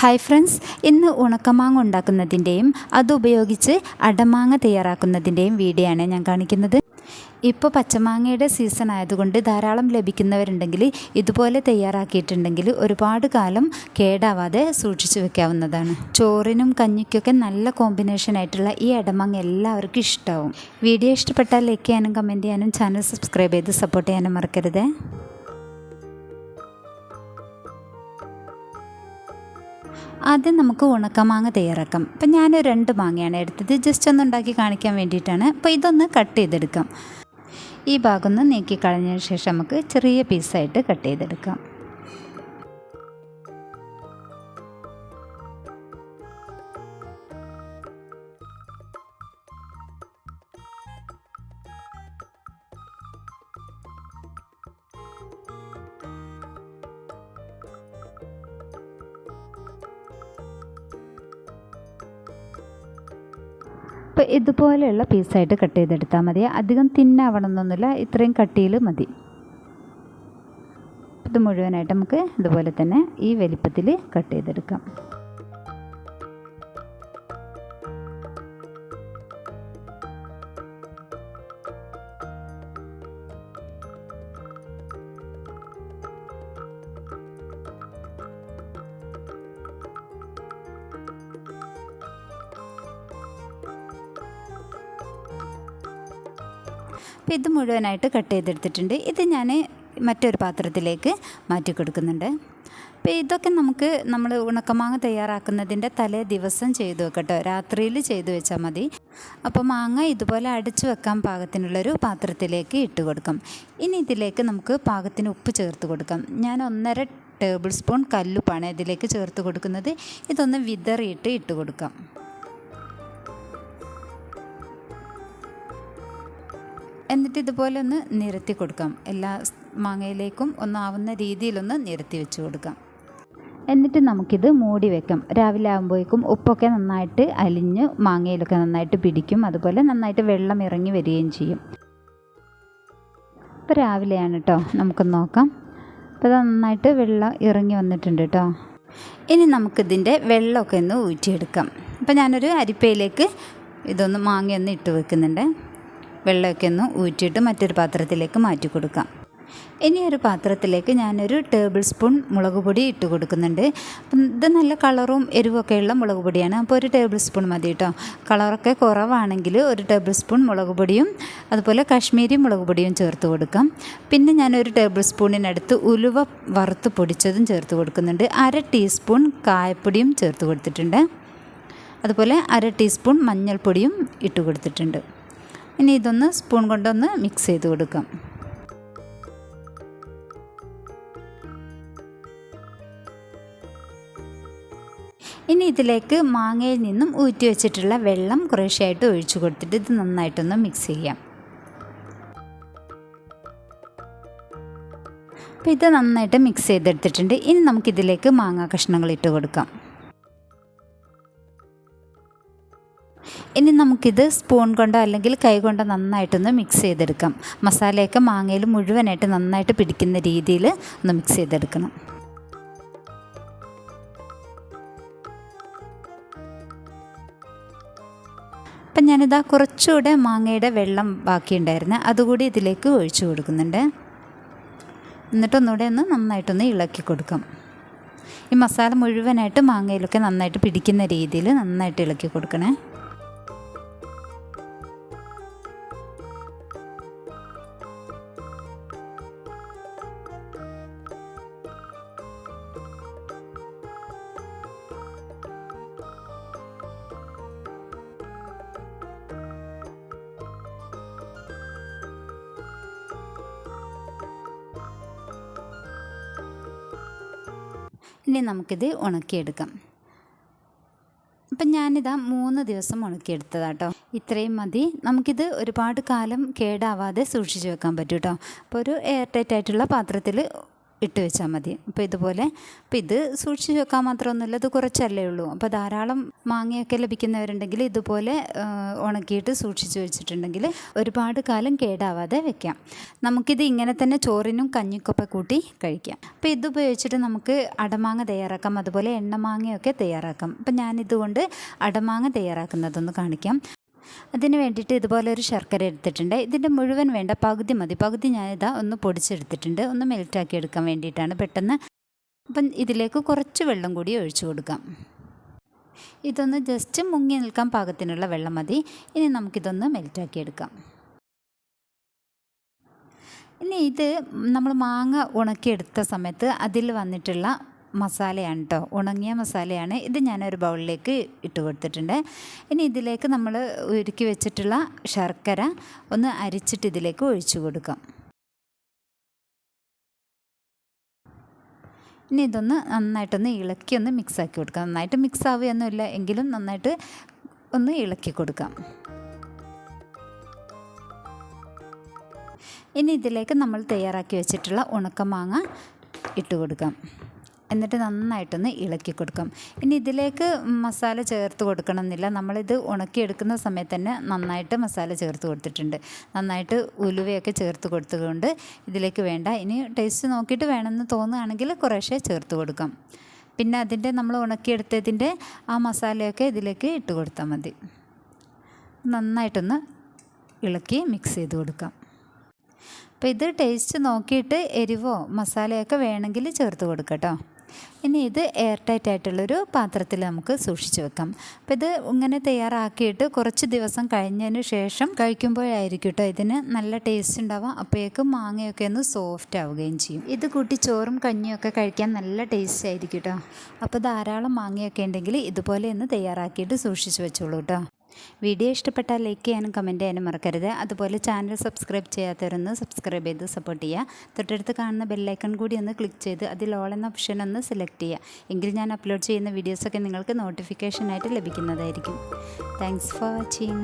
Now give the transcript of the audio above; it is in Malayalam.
ഹായ് ഫ്രണ്ട്സ് ഇന്ന് ഉണക്കമാങ്ങ ഉണ്ടാക്കുന്നതിന്റെയും അതുപയോഗിച്ച് അടമാങ്ങ തയ്യാറാക്കുന്നതിന്റെയും വീഡിയോ ആണ് ഞാൻ കാണിക്കുന്നത്. ഇപ്പോൾ പച്ചമാങ്ങയുടെ സീസൺ ആയതുകൊണ്ട് ധാരാളം ലഭിക്കുന്നവരുണ്ടെങ്കിൽ ഇതുപോലെ തയ്യാറാക്കിയിട്ടുണ്ടെങ്കിൽ ഒരുപാട് കാലം കേടാവാതെ സൂക്ഷിച്ചു വെക്കാവുന്നതാണ്. ചോറിനും കഞ്ഞിക്കൊക്കെ നല്ല കോമ്പിനേഷൻ ആയിട്ടുള്ള ഈ അടമാങ്ങ എല്ലാവർക്കും ഇഷ്ടമാവും വീഡിയോ ഇഷ്ടപ്പെട്ടാൽ ലൈക്ക് ചെയ്യാനും കമന്റ് ചെയ്യാനും ചാനൽ സബ്സ്ക്രൈബ് ചെയ്ത് സപ്പോർട്ട് ചെയ്യാനും മറക്കരുത്. ആദ്യം നമുക്ക് ഉണക്കമാങ്ങ തയ്യാറാക്കാം. അപ്പം ഞാൻ രണ്ട് മാങ്ങയാണ് എടുത്തത്. ജസ്റ്റ് ഒന്ന് ഉണ്ടാക്കി കാണിക്കാൻ വേണ്ടിയിട്ടാണ്. അപ്പോൾ ഇതൊന്ന് കട്ട് ചെയ്തെടുക്കാം. ഈ ഭാഗം ഒന്ന് നീക്കി കളഞ്ഞതിന് ശേഷം നമുക്ക് ചെറിയ പീസായിട്ട് കട്ട് ചെയ്തെടുക്കാം. അപ്പോൾ ഇതുപോലെയുള്ള പീസായിട്ട് കട്ട് ചെയ്തെടുത്താൽ മതി. അധികം തിന്നാവണമെന്നൊന്നുമില്ല. ഇത്രയും കട്ടിയിൽ മതി. ഇത് മുഴുവനായിട്ട് നമുക്ക് ഇതുപോലെ തന്നെ ഈ വലിപ്പത്തിൽ കട്ട് ചെയ്തെടുക്കാം. അപ്പോൾ ഇത് മുഴുവനായിട്ട് കട്ട് ചെയ്തെടുത്തിട്ടുണ്ട്. ഇത് ഞാൻ മറ്റൊരു പാത്രത്തിലേക്ക് മാറ്റി കൊടുക്കുന്നുണ്ട്. അപ്പോൾ ഇതൊക്കെ നമുക്ക് നമ്മൾ ഉണക്കമാങ്ങ തയ്യാറാക്കുന്നതിന്റെ തലേ ദിവസം ചെയ്തു വെക്കട്ടോ. രാത്രിയിൽ ചെയ്തു വെച്ചാൽ മതി. അപ്പോൾ മാങ്ങ ഇതുപോലെ അടിച്ചു വെക്കാൻ പാകത്തിനുള്ളൊരു പാത്രത്തിലേക്ക് ഇട്ട് കൊടുക്കാം. ഇനി ഇതിലേക്ക് നമുക്ക് പാകത്തിന് ഉപ്പ് ചേർത്ത് കൊടുക്കാം. ഞാൻ ഒന്നര ടേബിൾ സ്പൂൺ കല്ലുപ്പാണ് ഇതിലേക്ക് ചേർത്ത് കൊടുക്കുന്നത്. ഇതൊന്ന് വിതറിയിട്ട് ഇട്ട് കൊടുക്കാം. എന്നിട്ട് ഇതുപോലെ ഒന്ന് നിരത്തി കൊടുക്കാം. എല്ലാ മാങ്ങയിലേക്കും ഒന്നാവുന്ന രീതിയിലൊന്ന് നിരത്തി വെച്ച് കൊടുക്കാം. എന്നിട്ട് നമുക്കിത് മൂടി വെക്കാം. രാവിലെ ആകുമ്പോഴേക്കും ഉപ്പൊക്കെ നന്നായിട്ട് അലിഞ്ഞ് മാങ്ങയിലൊക്കെ നന്നായിട്ട് പിടിക്കും. അതുപോലെ നന്നായിട്ട് വെള്ളം ഇറങ്ങി വരികയും ചെയ്യും. ഇപ്പോൾ രാവിലെയാണ് കേട്ടോ നമുക്ക് നോക്കാം. അപ്പോൾ ഇത് നന്നായിട്ട് വെള്ളം ഇറങ്ങി വന്നിട്ടുണ്ട് കേട്ടോ ഇനി നമുക്കിതിന്റെ വെള്ളമൊക്കെ ഒന്ന് ഊറ്റിയെടുക്കാം. അപ്പോൾ ഞാനൊരു അരിപ്പയിലേക്ക് ഇതൊന്ന് മാങ്ങയൊന്ന് ഇട്ട് വെക്കുന്നുണ്ട്. വെള്ളമൊക്കെ ഒന്ന് ഊറ്റിയിട്ട് മറ്റൊരു പാത്രത്തിലേക്ക് മാറ്റി കൊടുക്കാം. ഇനി ഒരു പാത്രത്തിലേക്ക് ഞാനൊരു ടേബിൾ സ്പൂൺ മുളക് പൊടി ഇട്ട് കൊടുക്കുന്നുണ്ട്. ഇത് നല്ല കളറും എരിവൊക്കെയുള്ള മുളക് പൊടിയാണ്. അപ്പോൾ ഒരു ടേബിൾ സ്പൂൺ മതി കേട്ടോ. കളറൊക്കെ കുറവാണെങ്കിൽ ഒരു ടേബിൾ സ്പൂൺ മുളക് പൊടിയും അതുപോലെ കാശ്മീരി മുളക് പൊടിയും ചേർത്ത് കൊടുക്കാം. പിന്നെ ഞാനൊരു ടേബിൾ സ്പൂണിനടുത്ത് ഉലുവ വറുത്ത് പൊടിച്ചതും ചേർത്ത് കൊടുക്കുന്നുണ്ട്. അര ടീസ്പൂൺ കായപ്പൊടിയും ചേർത്ത് കൊടുത്തിട്ടുണ്ട്. അതുപോലെ അര ടീസ്പൂൺ മഞ്ഞൾപ്പൊടിയും ഇട്ട് കൊടുത്തിട്ടുണ്ട്. ഇനി ഇതൊന്ന് സ്പൂൺ കൊണ്ടൊന്ന് മിക്സ് ചെയ്ത് കൊടുക്കാം. ഇനി ഇതിലേക്ക് മാങ്ങയിൽ നിന്നും ഊറ്റി വെച്ചിട്ടുള്ള വെള്ളം കുറേശ്ശെയായിട്ട് ഒഴിച്ചു കൊടുത്തിട്ട് ഇത് നന്നായിട്ടൊന്ന് മിക്സ് ചെയ്യാം. അപ്പോൾ ഇത് നന്നായിട്ട് മിക്സ് ചെയ്തെടുത്തിട്ടുണ്ട്. ഇനി നമുക്കിതിലേക്ക് മാങ്ങ കഷ്ണങ്ങൾ ഇട്ട് കൊടുക്കാം. ഇനി നമുക്കിത് സ്പൂൺ കൊണ്ടോ അല്ലെങ്കിൽ കൈ കൊണ്ടോ നന്നായിട്ടൊന്ന് മിക്സ് ചെയ്തെടുക്കാം. മസാലയൊക്കെ മാങ്ങയിൽ മുഴുവനായിട്ട് നന്നായിട്ട് പിടിക്കുന്ന രീതിയിൽ ഒന്ന് മിക്സ് ചെയ്തെടുക്കണം. അപ്പം ഞാനിതാ കുറച്ചുകൂടെ മാങ്ങയുടെ വെള്ളം ബാക്കിയുണ്ടായിരുന്നു അതുകൂടി ഇതിലേക്ക് ഒഴിച്ചു കൊടുക്കുന്നുണ്ട്. എന്നിട്ടൊന്നുകൂടെ ഒന്ന് നന്നായിട്ടൊന്ന് ഇളക്കി കൊടുക്കാം. ഈ മസാല മുഴുവനായിട്ട് മാങ്ങയിലൊക്കെ നന്നായിട്ട് പിടിക്കുന്ന രീതിയിൽ നന്നായിട്ട് ഇളക്കി കൊടുക്കണേ. ഇനി നമുക്കിത് ഉണക്കിയെടുക്കാം. അപ്പം ഞാനിതാ മൂന്ന് ദിവസം ഉണക്കിയെടുത്തതാട്ടോ. ഇത്രയും മതി. നമുക്കിത് ഒരുപാട് കാലം കേടാവാതെ സൂക്ഷിച്ച് വെക്കാൻ പറ്റും കേട്ടോ അപ്പോൾ ഒരു എയർ ടൈറ്റ് ആയിട്ടുള്ള പാത്രത്തിൽ ഇട്ട് വെച്ചാൽ മതി. അപ്പോൾ ഇതുപോലെ അപ്പോൾ ഇത് സൂക്ഷിച്ച് വെക്കാൻ മാത്രമൊന്നുമില്ല ഇത് കുറച്ചല്ലേ ഉള്ളൂ. അപ്പോൾ ധാരാളം മാങ്ങയൊക്കെ ലഭിക്കുന്നവരുണ്ടെങ്കിൽ ഇതുപോലെ ഉണക്കിയിട്ട് സൂക്ഷിച്ച് വെച്ചിട്ടുണ്ടെങ്കിൽ ഒരുപാട് കാലം കേടാവാതെ വെക്കാം. നമുക്കിത് ഇങ്ങനെ തന്നെ ചോറിനും കഞ്ഞിക്കൊപ്പം കൂട്ടി കഴിക്കാം. അപ്പോൾ ഇത് ഉപയോഗിച്ചിട്ട് നമുക്ക് അടമാങ്ങ തയ്യാറാക്കാം. അതുപോലെ എണ്ണമാങ്ങയൊക്കെ തയ്യാറാക്കാം. അപ്പം ഞാനിതുകൊണ്ട് അടമാങ്ങ തയ്യാറാക്കുന്നതൊന്ന് കാണിക്കാം. അതിന് വേണ്ടിയിട്ട് ഇതുപോലെ ഒരു ശർക്കര എടുത്തിട്ടുണ്ട്. ഇതിന്റെ മുഴുവൻ വേണ്ട പകുതി മതി. പകുതി ഞാനിതാ ഒന്ന് പൊടിച്ചെടുത്തിട്ടുണ്ട്. ഒന്ന് മെൽറ്റാക്കി എടുക്കാൻ വേണ്ടിയിട്ടാണ് പെട്ടെന്ന്. അപ്പം ഇതിലേക്ക് കുറച്ച് വെള്ളം കൂടി ഒഴിച്ചു കൊടുക്കാം. ഇതൊന്ന് ജസ്റ്റ് മുങ്ങി നിൽക്കാൻ പാകത്തിനുള്ള വെള്ളം മതി. ഇനി നമുക്കിതൊന്ന് മെൽറ്റാക്കി എടുക്കാം. ഇനി ഇത് നമ്മൾ മാങ്ങ ഉണക്കിയെടുത്ത സമയത്ത് അതിൽ വന്നിട്ടുള്ള മസാലയാണ് കേട്ടോ ഉണങ്ങിയ മസാലയാണ്. ഇത് ഞാനൊരു ബൗളിലേക്ക് ഇട്ട് കൊടുത്തിട്ടുണ്ട്. ഇനി ഇതിലേക്ക് നമ്മൾ ഉരുക്കി വെച്ചിട്ടുള്ള ശർക്കര ഒന്ന് അരിച്ചിട്ട് ഇതിലേക്ക് ഒഴിച്ചു കൊടുക്കാം. ഇനി ഇതൊന്ന് നന്നായിട്ടൊന്ന് ഇളക്കി ഒന്ന് മിക്സാക്കി കൊടുക്കാം. നന്നായിട്ട് മിക്സ് ആവുകയൊന്നുമില്ല. എങ്കിലും നന്നായിട്ട് ഒന്ന് ഇളക്കി കൊടുക്കാം. ഇനി ഇതിലേക്ക് നമ്മൾ തയ്യാറാക്കി വെച്ചിട്ടുള്ള ഉണക്കമാങ്ങ ഇട്ട് കൊടുക്കാം. എന്നിട്ട് നന്നായിട്ടൊന്ന് ഇളക്കി കൊടുക്കും. ഇനി ഇതിലേക്ക് മസാല ചേർത്ത് കൊടുക്കണം എന്നില്ല നമ്മളിത് ഉണക്കിയെടുക്കുന്ന സമയത്ത് തന്നെ നന്നായിട്ട് മസാല ചേർത്ത് കൊടുത്തിട്ടുണ്ട്. നന്നായിട്ട് ഉലുവയൊക്കെ ചേർത്ത് കൊടുത്തുകൊണ്ട് ഇതിലേക്ക് വേണ്ട. ഇനി ടേസ്റ്റ് നോക്കിയിട്ട് വേണമെന്ന് തോന്നുകയാണെങ്കിൽ കുറേശ്ശെ ചേർത്ത് കൊടുക്കാം. പിന്നെ അതിന്റെ നമ്മൾ ഉണക്കിയെടുത്തതിന്റെ ആ മസാലയൊക്കെ ഇതിലേക്ക് ഇട്ട് കൊടുത്താൽ മതി. നന്നായിട്ടൊന്ന് ഇളക്കി മിക്സ് ചെയ്ത് കൊടുക്കാം. അപ്പോൾ ഇത് ടേസ്റ്റ് നോക്കിയിട്ട് എരിവോ മസാലയൊക്കെ വേണമെങ്കിൽ ചേർത്ത് കൊടുക്കാം കേട്ടോ. ഇനി ഇത് എയർ ടൈറ്റ് ആയിട്ടുള്ളൊരു പാത്രത്തിൽ നമുക്ക് സൂക്ഷിച്ച് വെക്കാം. അപ്പം ഇത് ഇങ്ങനെ തയ്യാറാക്കിയിട്ട് കുറച്ച് ദിവസം കഴിഞ്ഞതിന് ശേഷം കഴിക്കുമ്പോഴായിരിക്കും കേട്ടോ ഇതിന് നല്ല ടേസ്റ്റ് ഉണ്ടാവുക. അപ്പോഴേക്കും മാങ്ങയൊക്കെ ഒന്ന് സോഫ്റ്റ് ആവുകയും ചെയ്യും. ഇത് കൂട്ടി ചോറും കഞ്ഞിയൊക്കെ കഴിക്കാൻ നല്ല ടേസ്റ്റ് ആയിരിക്കും കേട്ടോ അപ്പോൾ ധാരാളം മാങ്ങയൊക്കെ ഉണ്ടെങ്കിൽ ഇതുപോലെ ഒന്ന് തയ്യാറാക്കിയിട്ട് സൂക്ഷിച്ച് വെച്ചോളൂ കേട്ടോ വീഡിയോ ഇഷ്ടപ്പെട്ടാൽ ലൈക്ക് ചെയ്യാനും കമന്റ് ചെയ്യാനും മറക്കരുത്. അതുപോലെ ചാനൽ സബ്സ്ക്രൈബ് ചെയ്യാത്തവരൊന്ന് സബ്സ്ക്രൈബ് ചെയ്ത് സപ്പോർട്ട് ചെയ്യുക. തൊട്ടടുത്ത് കാണുന്ന ബെല്ലൈക്കൺ കൂടി ഒന്ന് ക്ലിക്ക് ചെയ്ത് അതിൽ ഓൾ എന്ന ഓപ്ഷൻ ഒന്ന് സെലക്ട് ചെയ്യുക. എങ്കിൽ ഞാൻ അപ്ലോഡ് ചെയ്യുന്ന വീഡിയോസൊക്കെ നിങ്ങൾക്ക് നോട്ടിഫിക്കേഷനായിട്ട് ലഭിക്കുന്നതായിരിക്കും. Thanks for watching